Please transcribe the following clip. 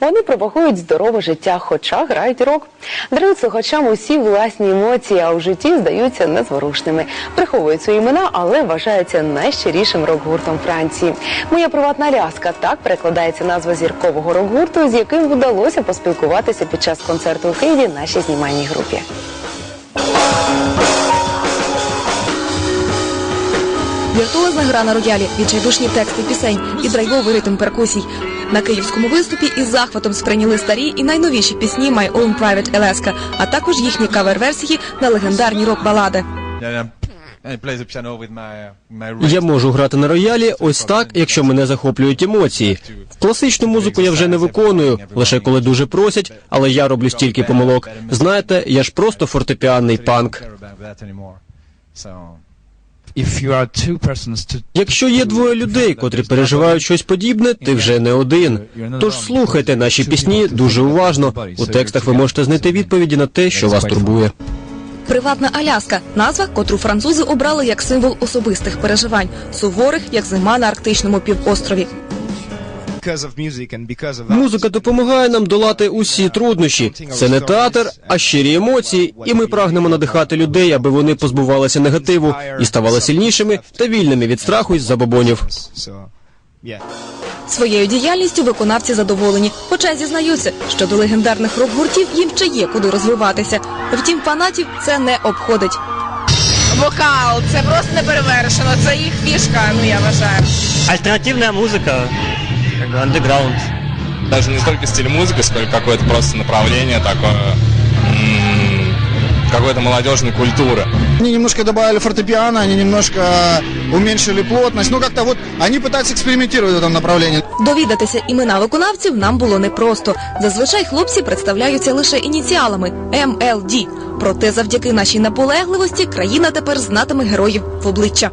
Вони пропагують здорове життя, хоча грають рок. Дарують слухачам усі власні емоції, а у житті здаються незворушними. Приховують свої імена, але вважаються найщирішим рок-гуртом Франції. Моя приватна ляска так перекладається назва зіркового рок-гурту, з яким вдалося поспілкуватися під час концерту у Києві нашій знімальній групі. Віртуозна гра на роялі, відчайдушні тексти пісень і драйвовий ритм перкусій. На київському виступі із захватом сприйняли старі і найновіші пісні My Own Private Alaska, а також їхні кавер-версії на легендарні рок-балади. Я можу грати на роялі ось так, якщо мене захоплюють емоції. Класичну музику я вже не виконую, лише коли дуже просять, але я роблю стільки помилок. Знаєте, я ж просто фортепіанний панк. Якщо є двоє людей, котрі переживають щось подібне, ти вже не один. Тож слухайте наші пісні дуже уважно. У текстах ви можете знайти відповіді на те, що вас турбує. Приватна Аляска назва, котру французи обрали як символ особистих переживань, суворих, як зима на арктичному півострові. Музика допомагає нам долати усі труднощі. Це не театр, а щирі емоції, і ми прагнемо надихати людей, аби вони позбувалися негативу і ставали сильнішими та вільними від страху й забобонів. Своєю діяльністю виконавці задоволені, хоча зізнаються, що до легендарних рок-гуртів їм ще є куди розвиватися. Втім, фанатів це не обходить. Вокал, це просто неперевершено, це їх фішка, ну я вважаю. Альтернативная музыка, как бы андеграунд. даже не столько стиль музыки, сколько какое-то просто направление такое, м, какой-то молодежной культуры. Они немножко добавили фортепиано, они немножко уменьшили плотность. Ну, как-то вот они пытаются экспериментировать в этом направлении. Довідатися імена виконавців нам було непросто. Зазвичай хлопці представляються лише ініціалами МЛД. Проте, завдяки нашій наполегливості, країна тепер знатиме героїв в обличчя.